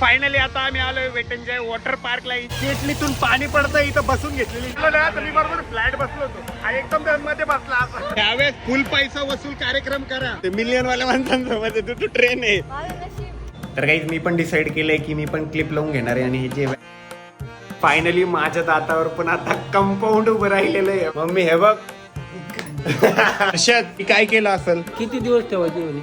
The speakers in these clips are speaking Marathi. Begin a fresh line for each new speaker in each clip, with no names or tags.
फायनली आता आम्ही आलोय वेटनजय वॉटर पार्कला केटलीतून पाणी पडतं इथं बसून घेतलेली. मी बरोबर फ्लॅट बसलो होतो. आणि एकदम मध्ये बसला त्यावेळेस फुल पैसा वसूल कार्यक्रम करा. ते मिलियन वाल्या माणसांसोबत तू तू ट्रेन आहे. तर काही मी पण डिसाईड केलंय की मी पण क्लिप लावून घेणार आहे आणि हे जे फायनली माझ्या दातावर पण आता कंपाऊंड उभं राहिलेलं आहे. मम्मी हे बघ. अशात काय केलं असेल?
किती दिवस ठेवायची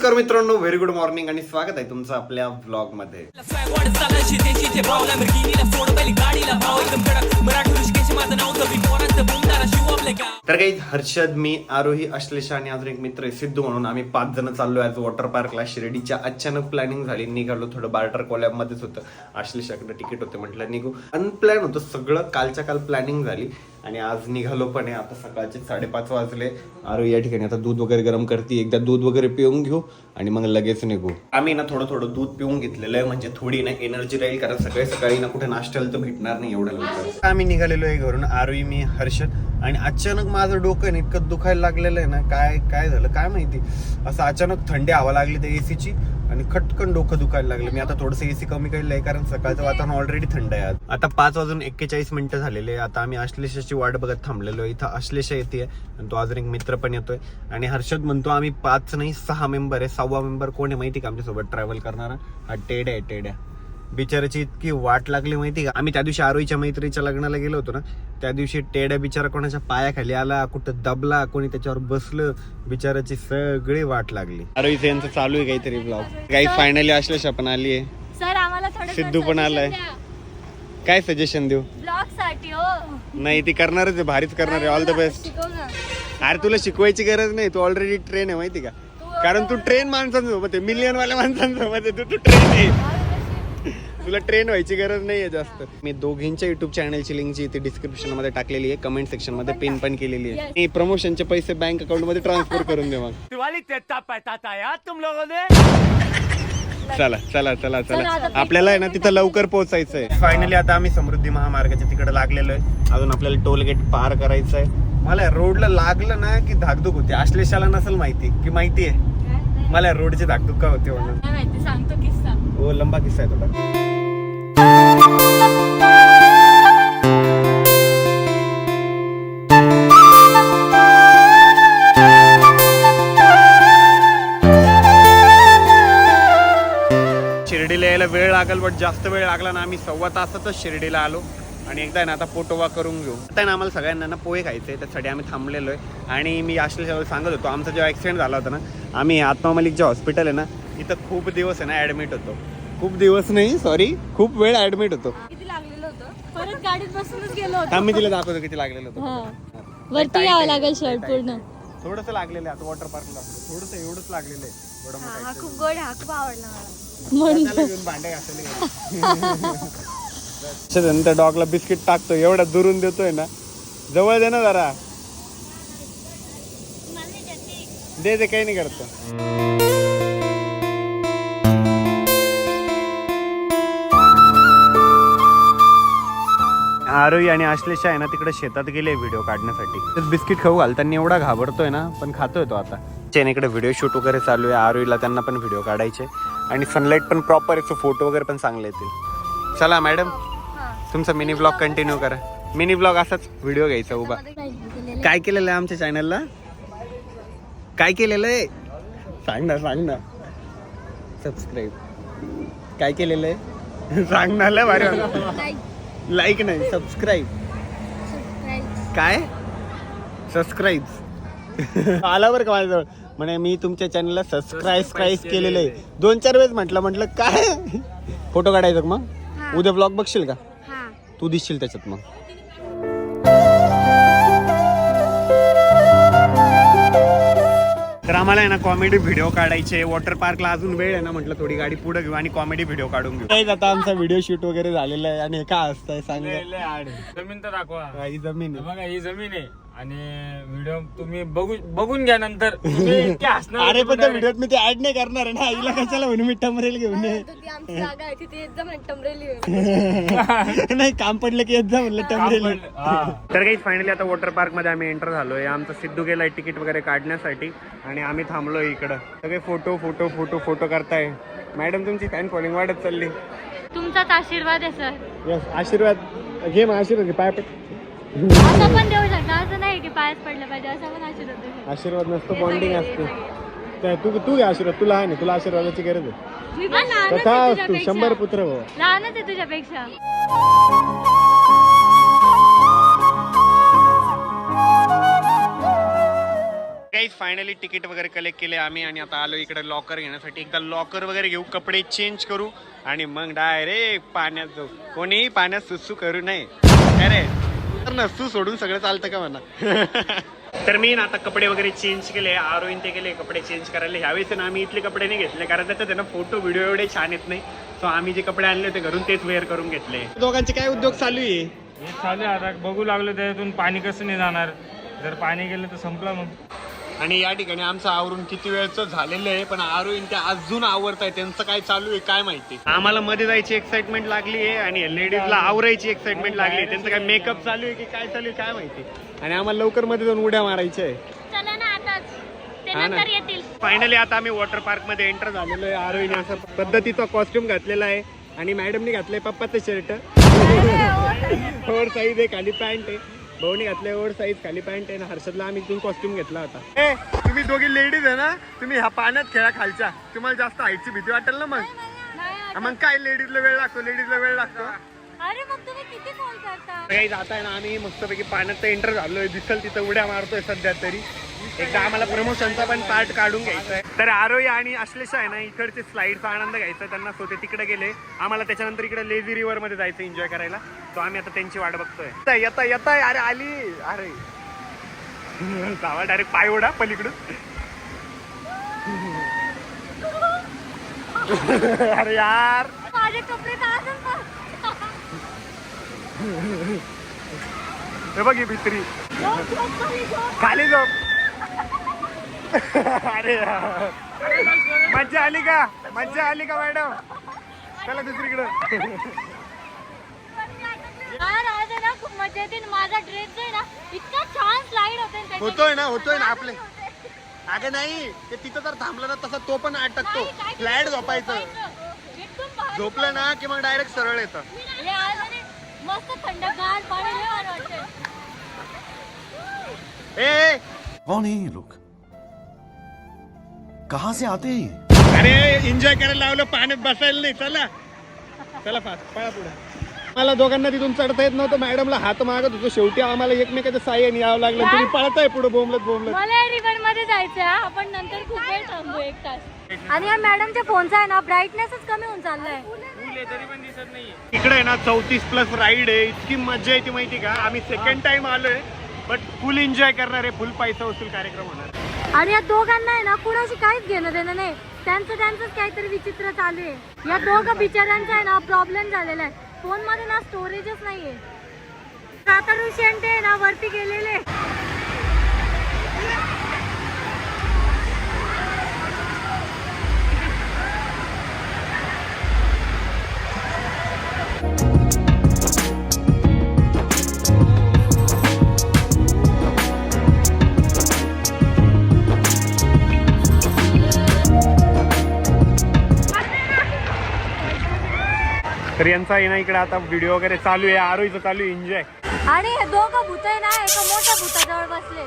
नमस्कार मित्रांनो व्हेरी गुड मॉर्निंग आणि स्वागत आहे तुमचं आपल्या ब्लॉगमध्ये तर काही हर्षद मी आरोही अश्लेषा आणि अजून एक मित्र सिद्धू म्हणून आम्ही पाच जण चाललो आज वॉटर पार्कला शिर्डीच्या अचानक प्लॅनिंग झाली निघालो थोडं बार्टर कोलॅब मध्येच होतं. अश्लेषाकडे तिकीट होते म्हटलं निघू. अनप्लॅन होतं सगळं कालच्या काल प्लॅनिंग झाली. आणि आज निघालो पण आहे. आता सकाळचे साडेपाच वाजले. आरो या ठिकाणी आता दूध वगैरे गरम करते. एकदा दूध वगैरे पिऊन घेऊ आणि मग लगेच निघू. आम्ही ना थोडं थोडं दूध पिऊन घेतलेलं आहे. म्हणजे थोडी ना एनर्जी राहील कारण सकाळी सकाळी ना कुठे नाश्त्याला तर भेटणार नाही एवढं लवकर. आम्ही निघालेलो आहे घरून. आरोही मी हर्षद आणि अचानक माझं डोकं आहे ना इतकं दुखायला लागलेलं आहे ना. काय काय झालं? काय माहिती? असं अचानक थंडी हवा लागली त्या एसीची आणि खटकन डोकं दुखायला लागलं. मी आता थोडंसं एसी कमी केलेलं आहे कारण सकाळचं वातावरण ऑलरेडी थंड आहे आता पाच वाजून एक्केचाळीस मिनिटं झालेले आहे. आता आम्ही अश्लेषाची वाट बघत थांबलेलो आहे. इथं अश्लेषा येते आणि तो अजून एक मित्र पण येतोय. आणि हर्षद म्हणतो आम्ही पाच नाही सहा मेंबर आहे. सहावा मेंबर कोण आहे माहिती का आमच्यासोबत ट्रॅव्हल करणारा? हा टेड्या आहे टेड्या. बिचाराची इतकी वाट लागली माहिती का? आम्ही त्या दिवशी आरोईच्या मैत्रीच्या लग्नाला गेलो होतो ना. त्या दिवशी टेड्या बिचारा कोणाच्या पायाखाली आला कुठं दबला कोणी त्याच्यावर बसलं. बिचाराची सगळी वाट लागली. आरोईचं यांचं चालू आहे काहीतरी ब्लॉग काही फायनली अश्लेषा पण आली आहे
सर आम्हाला थोडं
सिद्धू पण आलाय. काय सजेशन देऊ?
ब्लॉगसाठी हो.
नाही ती करणारच आहे भारीच करणार आहे ऑल द बेस्ट
शिकव ना.
अरे तुला शिकवायची गरज नाही तू ऑलरेडी ट्रेन आहे माहिती का? कारण तू ट्रेन माणसांसोबत आहे मिलियन वाल्या माणसांसोबत आहे तू तू ट्रेन आहे. तुला ट्रेन व्हायची गरज नाहीये जास्त. मी दोघींच्या युट्यूब चॅनलची लिंक जी ती डिस्क्रिप्शनमध्ये टाकलेली आहे कमेंट सेक्शनमध्ये पिन पण केलेली आहे. मी प्रमोशनचे पैसे बँक अकाउंटमध्ये ट्रान्सफर करून दे मग.
दिवाळी तेता पैता यार तुम लोगों ने.
चला चला चला
चला,
आपल्याला आहे ना तिथं लवकर पोहोचायचं आहे फायनली आता आम्ही समृद्धी महामार्गाच्या तिकडे लागलेलो आहे. अजून आपल्याला टोल गेट पार करायचं आहे मला रोडला लागलं ना की धाकधूक होते. आश्लेषाला नसेल माहिती की माहिती आहे. मला रोडची धाकधूक का होते म्हणून.
सांगतो किस्सा.
हो लंबा किस्सा आहे थोडा यायला वेळ लागेल बट जास्त वेळ लागला ना आम्ही सव्वा तासातच शिर्डीला आलो. आणि एकदा ना आता पोटोवा करून घेऊ. आता ना आम्हाला सगळ्यांना ना पोहे खायचे त्यासाठी आम्ही थांबलेलो आहे. आणि मी आश्लेषाला सांगत होतो आमचा जेव्हा ॲक्सिडेंट झाला होता ना आम्ही आत्मा मलिक जे हॉस्पिटल आहे ना इथं खूप दिवस आहे ना ॲडमिट होतो. खूप दिवस नाही सॉरी खूप वेळ ॲडमिट होतो.
किती लागलेलं होतं? परत गाडीत बसूनच गेलो होतो.
आम्ही तिला दाखवतो किती लागलेलं होतं.
वरती यावं लागेल शर्ट पूर्ण.
थोडस लागलेलं आहे आता वॉटर पार्कला थोडस एवढंच लागलेलं आहे.
खूप गोड हा खूप आवडला मला. म्हणून.
त्या डॉगला बिस्किट टाकतो एवढा दुरून देतोय ना. जवळ दे ना जरा. दे दे काही नाही करतो. आरोही आणि आश्लेषा आहे ना तिकडे शेतात गेले व्हिडिओ काढण्यासाठी. बिस्किट खाऊ घालताना एवढा घाबरतोय ना पण खातोय तो आता. इकडे व्हिडिओ शूट वगैरे चालू आहे आरोहीला त्यांना पण व्हिडिओ काढायचे. आणि सनलाईट पण प्रॉपर आहे फोटो वगैरे पण चांगले येतील चला मॅडम. तुमचा मिनी ब्लॉग कंटिन्यू करा. मिनी ब्लॉग असाच व्हिडिओ घ्यायचा उभा. काय केलेलं आहे आमच्या चॅनलला काय केलेलं आहे? सांग ना सांग ना. सबस्क्राईब काय केलेलं आहे? सांग ना लय भारी. लाईक नाही सबस्क्राईब. काय? सबस्क्राईब आला बरं का माझ्याजवळ? म्हणे मी तुमच्या चॅनलला सबस्क्राईब स्क्राईब केलेलं आहे. दोन चार वेळेस म्हटलं म्हटलं काय? फोटो काढायचा मग?
हा.
उद्या ब्लॉग बघशील का?
हा.
तू दिसशील त्याच्यात मग. तर आम्हाला आहे ना कॉमेडी व्हिडिओ काढायचे वॉटर पार्कला अजून वेळ आहे ना म्हटलं थोडी गाडी पुढे घेऊ आणि कॉमेडी व्हिडिओ काढून घेऊ. काहीच आता आमचा व्हिडिओ शूट वगैरे झालेला आहे आणि हे काय असतंय सांग.
जमीन तर दाखवा.
ही जमीन आहे.
बघा ही जमीन आहे.
आणि व्हिडिओ तुम्ही बघू बघून घ्या नंतर. तुम्ही इतके हसणार
अरे पण त्या. व्हिडिओत मी ते ऍड नाही करणार आहे ना. आईला कशाला म्हणून मी टमरेल घेऊन ये.
ती आमची जागा आहे तिथे एकदम टमरेली
नाही काम पडलं की येत जा म्हणलं टमरेल.
हा.
तर काही फायनली आता वॉटर पार्कमध्ये आम्ही एंटर झालोय. आमचा सिद्धू गेलाय तिकीट वगैरे काढण्यासाठी आणि आम्ही थांबलोय इकडं. सगळे फोटो फोटो फोटो फोटो करताय. मॅडम तुमची फॅन फॉलोइंग वाढत चालली.
तुमचाच आशीर्वाद आहे सर
यस आशीर्वाद. घे मग आशीर्वाद घे पाय पड.
पण देऊ शकता असं नाही की पायच पडलं पाहिजे असं पण आशीर्वाद देऊ शकता.
आशीर्वाद नसतो
हे
बॉन्डिंग
सगळे,
असते.
सगळे.
काय तू तू घे आशीर्वाद तुला आहे ना तुला आशीर्वादाची गरज आहे.
मी पण लहानच
तथा
आहे
तू
तुझ्यापेक्षा.
शंभर पुत्र हो.
लहानच आहे तुझ्यापेक्षा.
काही फायनली तिकीट वगैरे कलेक्ट केले आम्ही आणि आता आलो इकडे लॉकर घेण्यासाठी. एकदा लॉकर वगैरे घेऊ कपडे चेंज करू आणि मग डायरेक्ट पाण्यात जाऊ. कोणी पाण्यात सुसू करू नये. अरे तर नसू सोडून सगळं चालतं का म्हणा? तर मी ना आता कपडे वगैरे चेंज केले आरोईन ते केले कपडे चेंज करायला. ह्यावेळेस ना आम्ही इथले कपडे नाही घेतले कारण त्याच्यात आहे ना फोटो व्हिडिओ एवढे छान येत नाही. सो आम्ही जे कपडे आणले होते घरून तेच वेअर करून घेतले. दोघांचे काय उद्योग चालू आहे?
हे चालू आहे आता. बघू लागलो त्याच्यातून पाणी कसं नाही जाणार. जर पाणी गेलं तर संपलं मग.
आणि या ठिकाणी आमचं आवरून किती वेळचं झालेलं आहे पण आरोईन ते अजून आवरत आहे त्यांचं काय चालू आहे काय माहिती? आम्हाला मध्ये जायची एक्साइटमेंट लागली आहे आणि लेडीजला आवरायची एक्साइटमेंट लागली आहे. त्यांचं काय मेकअप चालू आहे की काय चालू आहे काय माहिती? आणि आम्हाला लवकरमध्ये जाऊन उड्या मारायच्या आहे.
चला ना आताच ते
हा ना.
नंतर येतील.
फायनली आता आम्ही वॉटर पार्कमध्ये एंटर झालेलो आहे. आरोहीने असा पद्धतीचा कॉस्ट्युम घातलेला आहे. आणि मॅडमनी घातलंय पप्पाचं शर्ट ओव्हर साईज आहे खाली पॅन्ट आहे. भाऊनी घातलंय ओव्हर साईज खाली पॅन्ट आहे ना हर्षदला आम्ही इथून कॉस्ट्युम घेतला होता. ए तुम्ही दोघी लेडीज आहे ना तुम्ही ह्या पाण्यात खेळा खालच्या. तुम्हाला जास्त हाईटची भीती वाटेल ना मग. मग काय लेडीजला वेळ लागतो लेडीजला वेळ लागतो?
अरे मग तुम्ही किती कॉल करता?
काही जात आहे ना आम्ही मस्तपैकी पाण्यात एंटर झालोय दिसल तिथं उड्या मारतोय सध्या तरी. एकदा आम्हाला प्रमोशनचा पण पार्ट काढून घ्यायचा आहे. तर आरोही आणि अश्लेषा आहे ना इकडचे स्लाईडचा आनंद घ्यायचा. त्यांना स्वतः तिकडे गेले. आम्हाला त्याच्यानंतर इकडे लेझी रिव्हरमध्ये जायचं एन्जॉय करायला. तो आम्ही आता त्यांची वाट बघतोय. येता येता अरे आली. अरे. जावा डायरेक्ट पाय ओढा पलीकडून. अरे यार.
माझे कपडे
हे बघ भित्री.
खाली झोप.
अरे यार. मज्जा आली का मज्जा आली का मॅडम चला दुसरीकडं
यार, आज आहे ना खूप मजा येते माझा ड्रेस जो आहे ना इतका छान स्लाइड होते ना त्याच्याने.
होतोय ना, होतोय ना आपले. अगं नाही ते तिथं जर थांबलं ना तसा तो पण अटकतो फ्लॅट? झोपायचं झोपलं ना की मग डायरेक्ट सरळ येतं
मस्त थंडगार पाणी.
ए
ये लोग कहां से आते हैं
अरे एन्जॉय करायला लावलं पाण्यात बसायला नाही. चला. चला फास्ट पळा पुढे. मला दोघांना तिथून चढता येत नव्हतं. मॅडमला हात मागत होतो. शेवटी आम्हाला एकमेकाच्या साह्याने यावं लागलं. तुम्ही पळताय पुढे बोंबलत बोंबलत.
मला रिव्हरमध्ये जायचं आहे आपण नंतर खूप वेळ थांबू एक तास. आणि या मॅडमच्या फोनचा आहे ना ब्राईटनेसच कमी होऊन चाललाय.
तरी पण दिसत नाहीये.
इकडे आहे ना चौतीस प्लस राईड आहे. इतकी मजा येते माहिती का? आम्ही सेकंड टाइम आलोय बट फुल एन्जॉय करणार आहे फुल पैसा वसूल कार्यक्रम होणार.
आणि या दोघांना आहे ना कुणाशी काहीच घेणं देणं नाही. त्यांचं त्यांचंच काहीतरी विचित्र चालू आहे. या दोघं बिचाऱ्यांचा आहे ना प्रॉब्लेम झालेला आहे. फोनमध्ये ना स्टोरेजच नाहीये. आता ऋषी ते आहे ना वरती गेलेले.
तर यांचा आहे ना इकडे आता व्हिडिओ वगैरे चालू आहे. आरोईचं चालू आहे. एन्जॉय
आणि हे दोघं भूत आहे ना एका मोठ्या भूताजवळ बसले.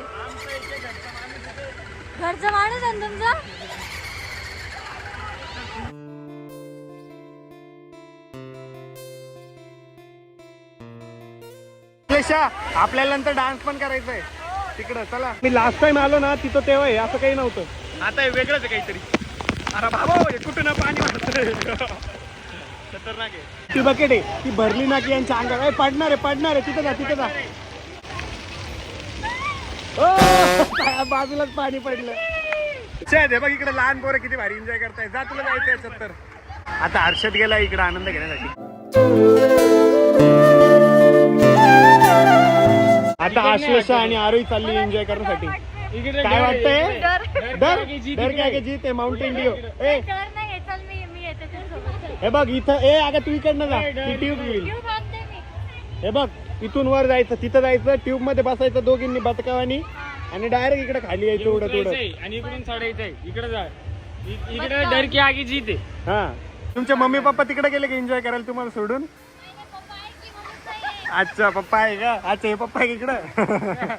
घरचं माणूस आहे ना तुमचं?
आपल्याला नंतर डान्स पण करायचा आहे तिकडं चला. मी लास्ट टाइम आलो ना तिथं तेव्हा आहे असं काही नव्हतं. आता हे वेगळंच आहे काहीतरी. अरे बाबा हे कुठं ना पाणी वाटतंय खतरनाक आहे. ती बकेट आहे. ती भरली ना की यांच्या अंगात "ए, पडणार आहे पडणार आहे. तिथं जा तिथं जा. ओ, बाजूलाच पाणी पडलं. छे दे बघ इकडे लहान पोरं किती भारी एन्जॉय करताय जा तुला जायचं याच्यात तर. आता हर्षद गेला इकडे आनंद घेण्यासाठी. आता आश्लेषा आणि आरोही चालली एन्जॉय करण्यासाठी. काय वाटतंय? डर. डर काय की जीत आहे? माउंटेन ड्यू ए
डर नाही चल मी मी येते तुझ्यासोबत
हे बघ इथं ए अगं तू इकडनं जा. ती ट्यूब येईल
ट्यूब आणते मी.
हे बघ इथून वर जायचं तिथं जायचं ट्यूबमध्ये बसायचं दोघींनी बतकावानी आणि डायरेक्ट इकडे खाली यायचं उडत उडत.
आणि इकडून सोडायचंय इकडे जा. इकडे डर की आगी जीत आहे
हा. तुमचे मम्मी पप्पा तिकडे गेले की एन्जॉय करायला तुम्हाला सोडून? अच्छा पप्पा आहे का? अच्छा हे पप्पा आहे इकडं?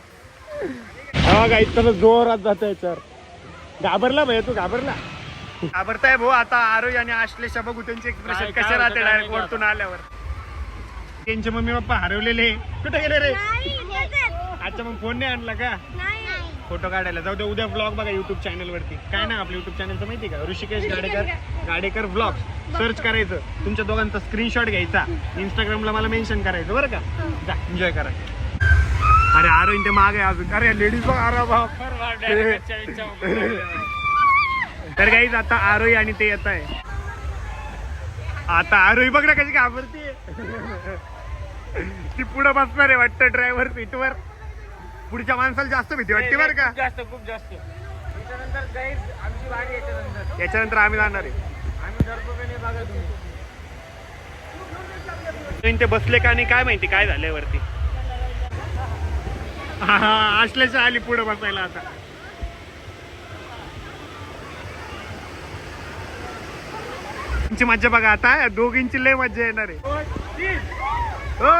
हा का इतकं जोरात जात याच्यावर. घाबरला भैया तू घाबरला. घाबरताय भाऊ आता आरोही आणि आश्लेषा बघू त्यांचे एक्सप्रेशन कसे राहते
होतं,
डायरेक्ट वरतून आल्यावर. त्यांचे मम्मी पप्पा हरवलेले कुठे गेले रे. अच्छा मग फोन नाही आणला का?
नाही.
फोटो काढायला. जाऊ दे उद्या ब्लॉग बघा युट्यूब चॅनल वरती. काय ना आपल्या युट्यूब चॅनलचं माहिती का? ऋषिकेश गाडेकर गाडेकर. ब्लॉग सर्च करायचं. तुमच्या दोघांचा स्क्रीनशॉट घ्यायचा. इंस्टाग्रामला मला मेन्शन करायचं बरं का? जा एन्जॉय करा. अरे आरोग्य ते मागे आहे अजून. अरे लेडीज बघ अरे बाप. तर काहीच आता आरोही आणि ते येत आहे. आता आरोही बघ ना कशी घाबरते ती पुढे बसणार आहे वाटतं ड्रायव्हर सीटवर पुढच्या माणसाला जास्त भीती वाटते बरं का?
जास्त खूप जास्त. त्याच्यानंतर गाईज आमची गाडी याच्यानंतर.
याच्यानंतर आम्ही जाणार आहे.
आम्ही डरपोकाने बघा तुम्ही.
ते बसले का नाही काय माहिती काय झालंय वरती. हा हा आश्लेषा आली पुढे बसायला आता. तुमची मज्जा बघा आता दोघींची लय मज्जा येणार आहे. ओ,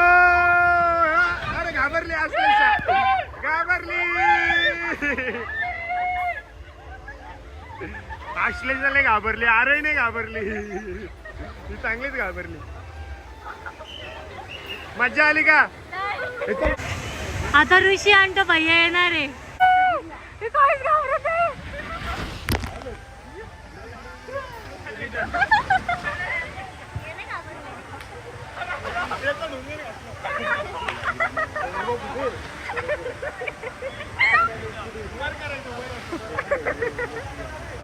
अरे घाबरली आश्लेषा घाबरली. आश्लेषा लय घाबरली अरे नाही घाबरली. ती चांगलीच घाबरली. मज्जा आली का?
आता ऋषी आणतो भैया येणार आहे. हे घाबरत नाही.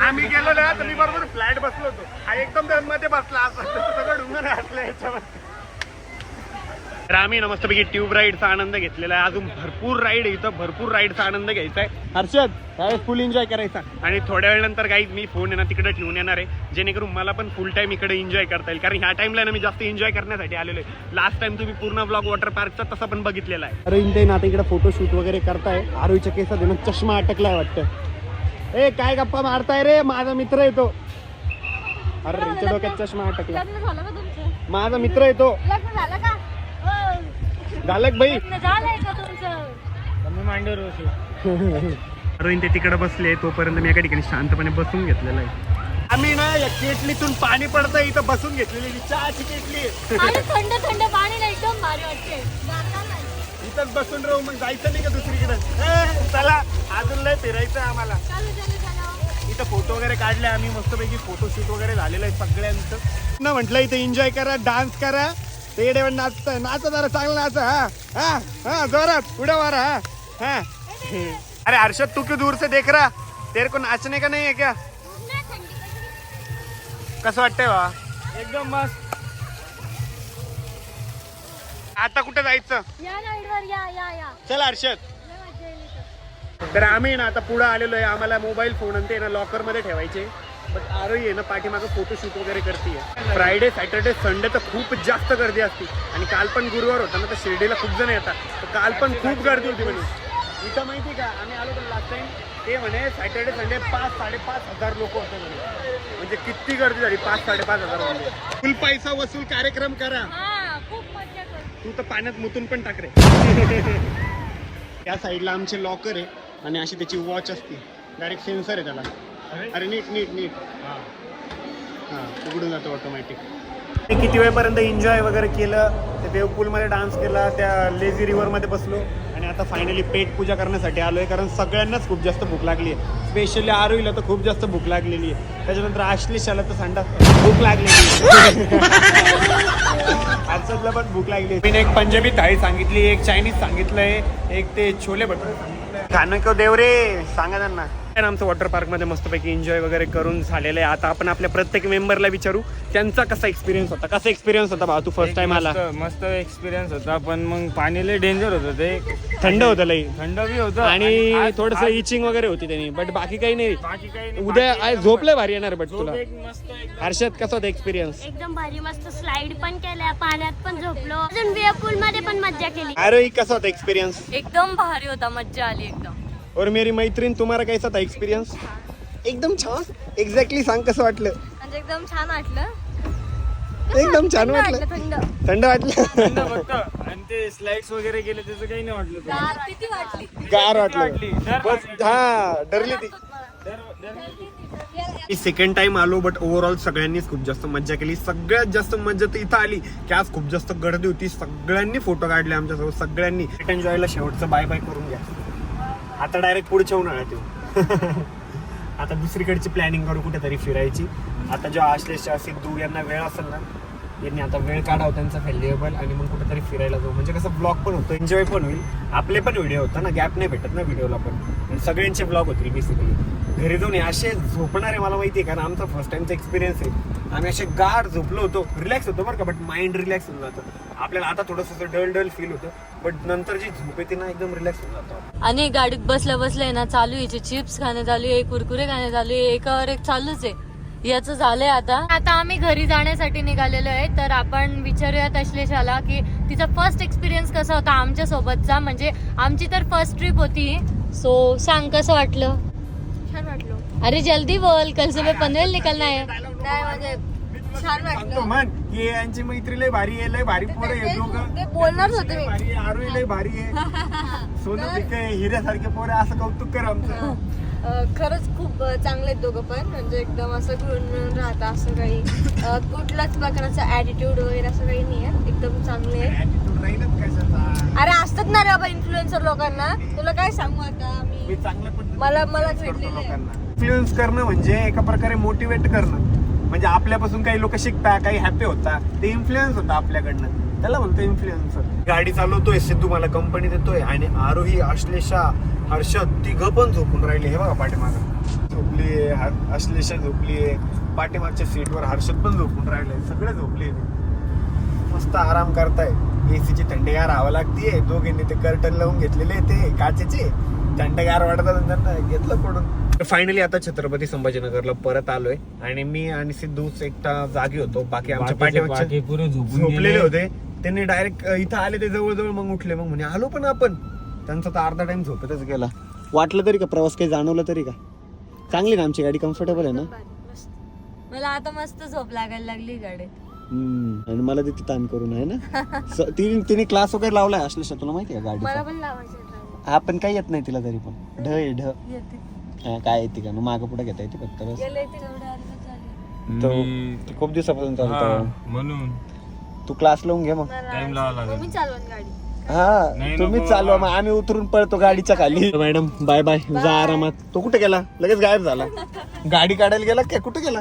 आम्ही गेलो ना तर मी बरोबर फ्लॅट बसलो होतो. हा एकदम मध्ये बसला असं सगळं डुंगर असलं याच्यावर तर आम्ही ना मस्तपैकी ट्यूब राईडचा आनंद घेतलेला आहे. अजून भरपूर राईड आहे इथं. भरपूर राईडचा आनंद घ्यायचा आहे. हर्षद त्यावेळेस फुल एन्जॉय करायचा. आणि थोड्या वेळ नंतर काही मी फोन आहे ना तिकडे ठेवून येणार आहे. जेणेकरून मला पण फुल टाइम इकडे एन्जॉय करता येईल. कारण ह्या टाइमला ना मी जास्त एन्जॉय करण्यासाठी आलेलो आहे. लास्ट टाइम तुम्ही पूर्ण ब्लॉग वॉटर पार्कचा तसा पण बघितलेला आहे. अरे ते ना आता इकडे फोटोशूट वगैरे करताय. आरोईच्या केसात ना चष्मा अटकलाय वाटतं. ए काय गप्पा मारताय रे? माझा मित्र येतो. अरे यांच्या डोक्यात चष्मा अटकला. माझा मित्र येतो.
झालं का.
झालं भाई?
लग्न झालंय का तुमचं?
मी मांडीवर बसू
अरविंद ते तिकडे बसले तोपर्यंत मी एका ठिकाणी शांतपणे बसून घेतलेला आहे. आम्ही ना या केटलीतून पाणी पडतं इथं बसून घेतलेली चहाची केटली.
आणि थंड थंड पाणी ना एकदम भारी वाटते.
इथंच बसून राहू मग जायचं नाही का दुसरीकडे? ए, चला अजून लय फिरायचं आम्हाला.
चालू चालू चालू.
इथं फोटो वगैरे काढले आम्ही मस्तपैकी फोटोशूट वगैरे झालेलं आहे सगळ्यांचं. ना म्हटलं इथे एन्जॉय करा डान्स करा. ते येडे नाचत नाच जरा चांगलं नाच. हा हा हा जोरात पुढे वारा हा. हा. अरे हर्षद तू क्यों दूर से देख रहा? तेरे को नाचने का नहीं है क्या? कसं वाटतंय बा
एकदम मस्त.
आता कुठं जायचं?
या राईडवर या या या.
चल हर्षद.
लय मजा येईल इथं.
तर आम्ही ना आता पुढे आलेलो आहे. आम्हाला मोबाईल फोन आणि ते ना लॉकरमध्ये ठेवायचे. बट आरोही आहे ना पाठीमागं फोटोशूट वगैरे करते फ्रायडे सॅटर्डे संडे तर खूप जास्त गर्दी असते. आणि काल पण गुरुवार होता ना तर शिर्डीला खूप जण येतात. तर काल पण खूप गर्दी होती म्हणे इथं माहिती का? आम्ही आलो तर लास्ट टाइम ते म्हणे सॅटर्डे संडे पाच साडेपाच हजार लोक होते म्हणे. म्हणजे किती गर्दी झाली पाच साडेपाच हजार म्हणजे फुल पैसा वसूल कार्यक्रम करा.
हा खूप मजा कर.
तू तर पाण्यात मुतून पण टाक रे. त्या साईडला आमचे लॉकर आहे आणि अशी त्याची वॉच असते. डायरेक्ट सेन्सर आहे त्याला. अरे? नीट नीट नीट. हां. उघडून जातो ऑटोमॅटिक किती वेळपर्यंत एन्जॉय वगैरे केलं? त्या वेवपूलमध्ये डान्स केला त्या लेझी रिव्हरमध्ये बसलो. आता फायनली पेट पूजा करण्यासाठी आलोय कारण सगळ्यांनाच खूप जास्त भूक लागली आहे. स्पेशली आरोईला तर खूप जास्त भूक लागलेली आहे. त्याच्यानंतर आश्लेषाला तर सांडा भूक लागलेली आहे. हर्षदला पण भूक लागली मी एक पंजाबी थाळी सांगितली एक चायनीज सांगितलंय एक ते छोले भटुरे सांगितलंय. खाणं किंवा देव रे सांगा त्यांना. आमचं वॉटर पार्कमध्ये मस्तपैकी एन्जॉय वगैरे करून झालेलं आहे. आता आपण आपल्या प्रत्येक मेंबरला विचारू त्यांचा कसा एक्सपिरियन्स होता? कसा एक्सपिरियन्स होता भाऊ तू फर्स्ट टाइम आला.
मस्त- मस्त एक्सपिरियन्स होता पण मग पाणी लय डेंजर होतं ते.
थंड होतं लई.
थंड बी होतं.
आणि थोडस इचिंग वगैरे होती त्यांनी बट बाकी काही नाही.
बाकी काही नाही.
उद्या झोपलंय भारी येणार बट तुला. हर्षद कसा होता एक्सपिरियन्स
एकदम भारी मस्त स्लाइड पण केल्या पाण्यात पण झोपलो. अजून पूल मध्ये पण मज्जा केली.
अरे कसा होता एक्सपिरियन्स
एकदम भारी होता मज्जा आली एकदम.
और मेरी मैत्रीण तुम्हाला कैसा था एक्सपिरियन्स एकदम छान. एक्झॅक्टली सांग कसं वाटलं?
म्हणजे एकदम छान वाटलं.
एकदम छान वाटलं.
थंड.
थंड वाटलं.
फक्त आणि ते स्लाइड्स वगैरे गेले त्याचं काही नाही वाटलं तुला.
किती वाटली?
गार
वाटली.
वाटलं?
डर
बस हा डरली ती. मी सेकंड टाइम आलो बट ओव्हरऑल सगळ्यांनीच खूप जास्त मज्जा केली. सगळ्यात जास्त मज्जा तर इथं आली की आज खूप जास्त गर्दी होती. सगळ्यांनी फोटो काढले आमच्यासोबत सगळ्यांनी. रिटर्न जॉयला शेवटचं बाय बाय करून घ्या. आता डायरेक्ट पुढच्या उन्हाळ्यात येऊ. आता दुसरीकडची प्लॅनिंग करू कुठेतरी फिरायची. आता जेव्हा आश्लेषच्या सिद्धू यांना वेळ असेल ना यांनी आता वेळ काढावं त्यांचा व्हॅल्युएबल आणि मग कुठेतरी फिरायला जाऊ. म्हणजे कसं ब्लॉग पण होतो एन्जॉय पण होईल. आपले पण व्हिडिओ होता ना गॅप नाही भेटत ना व्हिडिओला पण. सगळ्यांचे ब्लॉग होतील बेसिकली घरी जाऊन असे झोपणारे मला माहिती आहे कारण आमचा फर्स्ट टाइमचा एक्सपिरियन्स आहे. आम्ही असे गार झोपलो होतो रिलॅक्स होतो बरं का बट माइंड रिलॅक्स होऊन जातं. आपल्याला आता थोडंसं डल डल फील होतं बट नंतर जी झोप येते ना एकदम रिलॅक्स होऊन जातो.
आणि गाडीत बसल्या बसल्या ना चालू आहे. चिप्स खाणे चालू आहे कुरकुरे खाणे चालू आहे. एकावर एक चालूच आहे. याचं झालंय आता. आता आम्ही घरी जाण्यासाठी निघालेलो आहे. तर आपण विचारूयात अश्लेषाला की तिचा फर्स्ट एक्सपिरियन्स कसा होता आमच्या सोबतचा. म्हणजे आमची तर फर्स्ट ट्रिप होती. सो सांग कसं वाटलं?
छान वाटलो.
अरे जल्दी बोल. कल सुबह पनवेल निकलना है.
नाही म्हणजे छान
सांगतो म्हण की यांची मैत्री लय भारी आहे लय भारी पोरं आहे दोघं.
ते बोलणारच होते मी.
भारी आहे आरोही लय भारी आहे. सोनं पिके हिऱ्यासारखे पोरं आहे, असं कौतुक कर आमचं.
अं, खरंच खूप अं, चांगले आहेत दोघं पण. म्हणजे एकदम असं घुळून मिळून राहतं असं काही अं, कुठल्याच प्रकारचा ऍटिट्यूड वगैरे असं काही नाही आहे. एकदम चांगले आहे
Attitude राहीलच कशाचा.
अरे असतात ना रे बाबा इन्फ्लुएन्सर लोकांना. तुला काय सांगू आता
मी
मी
चांगल्या पद्धतीने
मला- मला
influence करतो
भेटलेलं आहे.
लोकांना. इन्फ्लुएन्स करणं म्हणजे एका प्रकारे मोटिवेट करणं. म्हणजे आपल्यापासून काही लोक शिकता काही हॅपी होता ते इन्फ्लुएन्स होता आपल्याकडनं. त्याला म्हणतो इन्फ्लुएन्सर गाडी चालवतोय सिद्धू मला कंपनी देतोय आणि आरोही अश्लेषा हर्षद तिघ पण झोपून राहिले. हे बघा पाठीमागं. झोपली अश्लेषा झोपली पाठीमागच्या सीटवर हर्षद पण झोपून राहिले. सगळे झोपले मस्त आराम करताय. एसीची थंडीगार हवा लागतीये. दोघींनी ते कर्टन लावून घेतलेले ते काचेचे. थंडगार वाटतात त्यांना. घेतलं पडून फायनली आता छत्रपती संभाजीनगरला परत आलोय. आणि मी आणि सिद्धूच एकटा जागी होतो. बाकी आमच्या
झोपून
झोपलेले
गेले.
होते. त्यांनी डायरेक्ट इथं आले ते जवळजवळ मग उठले. मग म्हणे आलो पण आपण. त्यांचा तर अर्धा टाइम झोपतच गेला. वाटलं तरी का प्रवास काही जाणवलं तरी का? चांगली ना आमची गाडी? कम्फर्टेबल आहे ना?
मला आता मस्त झोप लागायला लागली गाडीत.
हम्म. आणि मला तिथे ताण करून आहे ना? स- तिने तिने क्लास वगैरे लावलाय असलं तुला माहिती आहे
मला
गाडी
पण लावायचं.
हा पण काही येत नाही तिला तरी पण. ढ आहे ढ.
येते.
हा, काय येते का? मागं पुढे घेता येते फक्त बस.
गेले ते
झाले
मी-
खूप दिवसापासून
हा,
चालतो
म्हणून.
तू क्लास लावून घे मग.
टाइम लावा लागेल.
तुम्ही चालवून गाडी.
हा
नाही
तुम्हीच
नको.
चालवा. मग. आम्ही उतरून पळतो गाडीच्या खाली. Madam bye bye. जा आरामात. तो कुठे गेला? लगेच गायब झाला. गाडी काढायला गेला काय कुठे गेला?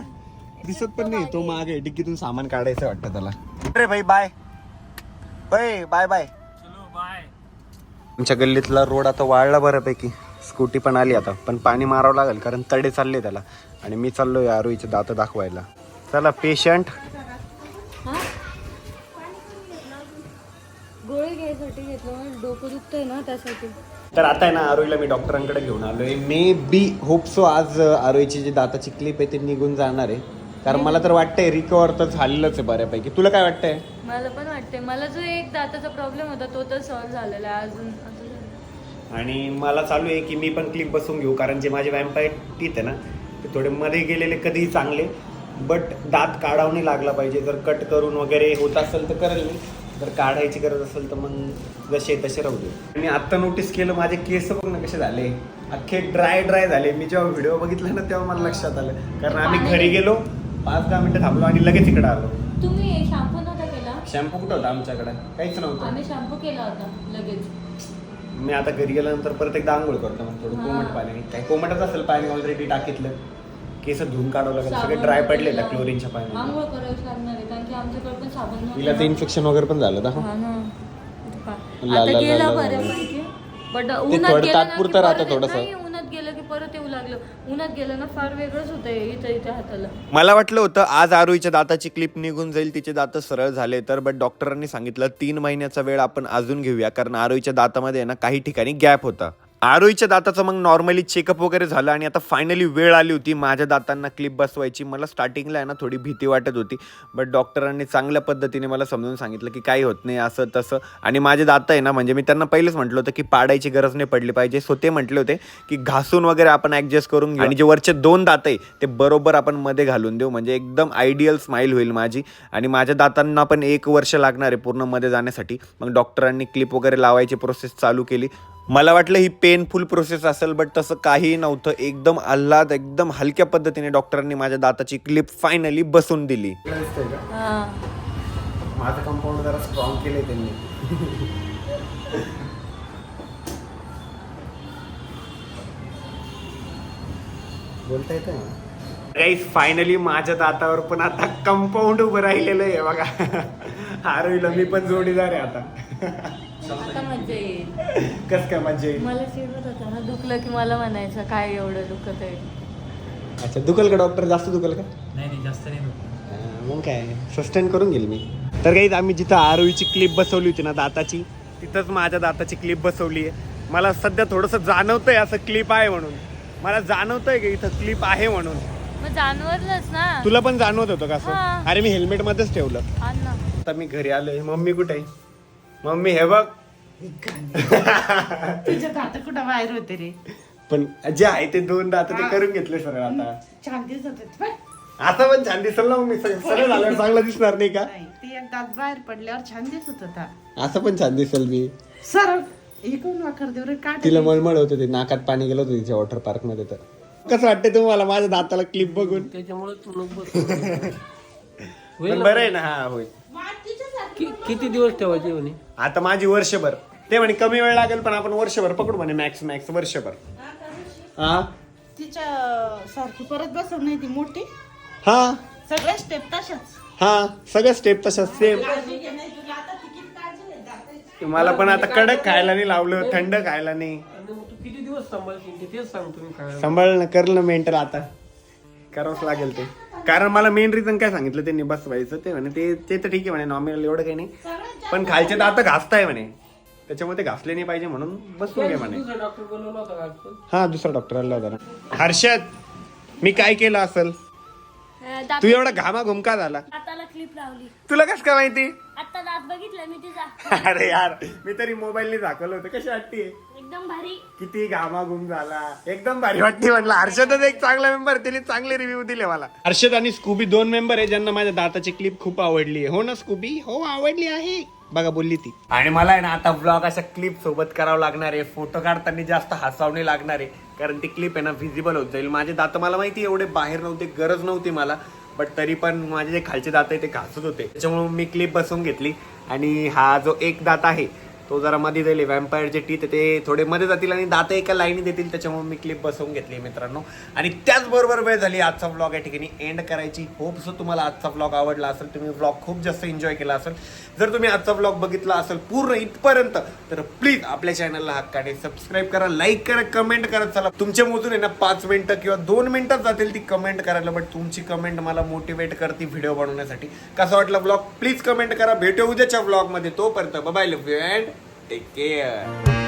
दिसत पण नाही. तो मागे डिक्कीतून सामान काढायचं वाटतं त्याला. अरे भाई bye bye bye bye
bye
आमच्या गल्लीतला रोड आता वाळला बऱ्यापैकी. स्कूटी पण आली आता. पण पाणी मारावं लागेल कारण तडे चालले त्याला. आणि मी चाललोय आरोईचे दात दाखवायला. चला पेशंट
गोळी घ्यायसाठी घेतलं डोकं दुखतंय ना त्यासाठी.
तर आता आहे ना आरोईला मी डॉक्टरांकडे घेऊन आलोय. मे बी होप सो आज आरोईची जी दाताची क्लिप आहे ती निघून जाणार आहे. कारण मला तर वाटतंय रिकवर तर झालेलंच आहे बऱ्यापैकी. तुला काय वाटतंय?
मला पण वाटते मला जो एक दाताचा प्रॉब्लेम होता तो तर सॉल्व्ह झालेला आहे अजून.
आणि मला चालू आहे की मी पण क्लिप बसून घेऊ कारण जे माझे वॅम्पायर टीथ आहे ना ते थोडे मध्ये गेलेले कधीही चांगले. बट दात काढावं नाही लागला पाहिजे. जर कट करून वगैरे होत असेल तर करेल मी. जर काढायची गरज असेल तर मग जसे तसे राहू दे. मी आत्ता नोटीस केलं माझे केस बघ ना कसे झाले. अख्खे ड्राय ड्राय झाले. मी जेव्हा व्हिडिओ बघितला ना तेव्हा मला लक्षात आलं. कारण आम्ही घरी गेलो पाच दहा मिनिटं थांबलो आणि लगेच इकडे आलो.
तुम्ही शॅम्पू नव्हता केला?
शॅम्पू कुठं होता आमच्याकडे? काहीच नव्हतं.
आम्ही शॅम्पू केला होता लगेच.
मी आता घरी गेल्यानंतर परत एकदा आंघोळ करतो मग थोडं. कोमट पाणी. काय कोमटच असेल पाणी ऑलरेडी टाकीतलं. केस धुवून काढावं लागेल सगळे ड्राय पडले
लावून.
क्लोरीनच्या पाण्यात
आंघोळ करावीच लागणार आहे कारण की आमच्याकडे पण साबण नव्हतं
तिला तर
ना.
इन्फेक्शन वगैरे पण झालं ना
हा ना.
ला-
आता
ला-
गेला
ला- ला-
बऱ्यापैकी बट
थोडं
उन्हात गेलं ना की
तात्पुरतं राहतं
परत
थोडंसं.
नाही, परत येऊ लागलं. उन्हात गेलं ना फार वेगळंच होतं इथं इथे हाताला.
मला वाटलं होतं आज आरोहीच्या दाताची क्लिप निघून जाईल तिचे दात सरळ झाले तर बट डॉक्टरांनी सांगितलं तीन महिन्याचा वेळ आपण अजून घेऊया कारण आरोहीच्या दातामध्ये आहे ना काही ठिकाणी गॅप होता. आरोईच्या दाताचं मग नॉर्मली चेकअप वगैरे झालं आणि आता फायनली वेळ आली होती. माझ्या दातांना क्लिप बसवायची. मला स्टार्टिंगला आहे ना थोडी भीती वाटत होती. बट डॉक्टरांनी चांगल्या पद्धतीने मला समजून सांगितलं की काही होत नाही असं तसं. आणि माझे दात आहे ना म्हणजे मी त्यांना पहिलेच म्हटलं होतं की पाडायची गरज नाही पडली पाहिजे. सो ते म्हटले होते की घासून वगैरे आपण ॲडजस्ट करून घेऊ. आणि जे वरचे दोन दात आहे ते बरोबर आपण मध्ये घालून देऊ. म्हणजे एकदम आयडियल स्माईल होईल माझी. आणि माझ्या दातांना पण एक वर्ष लागणार आहे पूर्णमध्ये जाण्यासाठी. मग डॉक्टरांनी क्लिप वगैरे लावायची प्रोसेस चालू केली. मला वाटलं ही पेनफुल प्रोसेस असेल बट तसं काहीही नव्हतं. एकदम आल्हाद एकदम हलक्या पद्धतीने डॉक्टरांनी माझ्या दाताची क्लिप फायनली बसून दिली. माझं कंपाऊंड जरा स्ट्रॉंग केले त्यांनी. बोलता येतं फायनली माझ्या दातावर पण आता कंपाऊंड उभं राहिलेलं आहे बघा. आरोहीला मी पण जोडीदार आहे आता.
आता मजा येईल.
कस काय मजा येईल?
मला चिडवत होता ना दुखलं की मला म्हणायचं काय एवढं दुखत आहे?
अच्छा दुखल का डॉक्टर जास्त दुखल का?
नाही नाही जास्त नाही दुखत.
हा, मग काय? सस्टेन करून घेईल मी. तर काही आम्ही जिथं आरोहीची क्लिप बसवली होती ना दाताची तिथंच माझ्या दाताची क्लिप बसवली आहे. मला सध्या थोडंसं जाणवतंय असं क्लिप आहे म्हणून. मला जाणवतंय की इथं क्लिप आहे म्हणून.
मग जाणवलंच ना.
तुला पण जाणवत होतं का असं?
हा.
अरे मी हेल्मेट मध्येच ठेवलं.
आण ना.
आता मी घरी आलोय. मम्मी कुठे आहे? मम्मी हे बघ.
तुझ्या दात कुठं बाहेर होते रे?
पण जे आहे ते दोन दात ते करून घेतले सरळ आता.
छान दिसत होते. बाय.
आता पण छान दिसल ना सगळं सरळ झाल्यावर चांगलं दिसणार नाही का?
नाही ते एक दात बाहेर पडल्यावर छान दिसत होता.
असं पण छान दिसल मी.
सरळ इकडून वाकर देऊ रे? काढ
तिला मळमळ होत होती नाकात पाणी गेलं होतं तिच्या वॉटर पार्कमध्ये तर. कसं वाटतंय तुम्हाला माझ्या दाताला क्लिप बघून?
त्याच्यामुळे तू नको बस.
पण बरं आहे ना. हा होय
कि- किती दिवस ठेवायचे म्हणे?
आता माझी वर्षभर. ते म्हणे कमी वेळ लागेल पण आपण वर्षभर पकडू म्हणे मॅक्स मॅक्स वर्षभर. हा?
तिच्या सारखी परत बसव नाही ती मोठी.
हा?
सगळ्या स्टेप तशाच.
हा सगळ्या स्टेप तशाच सेम मला पण आता कडक खायला नाही लावलं थंड खायला नाही.
किती दिवस सांभाळशील तेच सांगतो मी
करलं मेंटल आता. करावंच लागेल ते. कारण मला मेन रिझन काय सांगितलं त्यांनी बसवायचं ते म्हणे ते ते तर ठीक आहे म्हणे नॉमिनल एवढं काही नाही. पण खालचे दात घासताय म्हणे. त्याच्यामुळे ते घासले नाही पाहिजे म्हणून बसून घे म्हणे? हा दुसरा डॉक्टर आला होता ना. हर्षद मी काय केलं असेल? तू एवढा घामा घुमका झाला.
हाताला क्लिप लावली.
तुला कस काय माहिती?
आता दात बघितलं मी तिचा
अरे यार मी तरी मोबाईलने दाखवलं होतं. कशी वाटते?
एकदम भारी.
किती घामाघूम झाला. एकदम भारी वाटते म्हटलं हर्षदच एक चांगला मेंबर त्यांनी चांगले रिव्ह्यू दिले मला. हर्षद आणि स्कूबी दोन मेंबर आहे ज्यांना माझ्या दाताची क्लिप खूप आवडली आहे. हो ना स्कूबी हो आवडली आहे. बघा बोलली ती. आणि मला आहे ना आता ब्लॉग अशा क्लिप सोबत करावं लागणार आहे. फोटो काढताना जास्त हसावणे लागणार आहे. कारण ती क्लिप आहे ना व्हिजिबल होत जाईल. माझे दात मला माहिती आहे, एवढे बाहेर नव्हते गरज नव्हती मला. बट तरी पण माझे जे खालचे दात आहे ते घासत होते. त्याच्यामुळे मी क्लिप बसवून घेतली. आणि हा जो एक दात आहे तो जरा मध्ये जाईल व्हॅम्पायरचे टीथ ते थोडे मध्ये जातील आणि दात एका लाईनी देतील त्याच्यामुळे मी क्लिप बसवून घेतली मित्रांनो. आणि त्याचबरोबर वेळ झाली आजचा व्लॉग या ठिकाणी एंड करायची. होप सो तुम्हाला आजचा व्लॉग आवडला असेल तुम्ही व्लॉग खूप जास्त एन्जॉय केला असेल. जर तुम्ही आजचा व्लॉग बघितला असेल पूर्ण इथपर्यंत तर प्लीज आपल्या चॅनलला हक्काने सबस्क्राईब करा लाईक करा कमेंट करत चला तुमच्या मोजून आहे ना पाच मिनटं किंवा दोन मिनटं जातील ती कमेंट करायला बट तुमची कमेंट मला मोटिवेट करते व्हिडिओ बनवण्यासाठी. कसा वाटला व्लॉग प्लीज कमेंट करा. भेटू उद्याच्या व्लॉगमध्ये तोपर्यंत bye love you and take care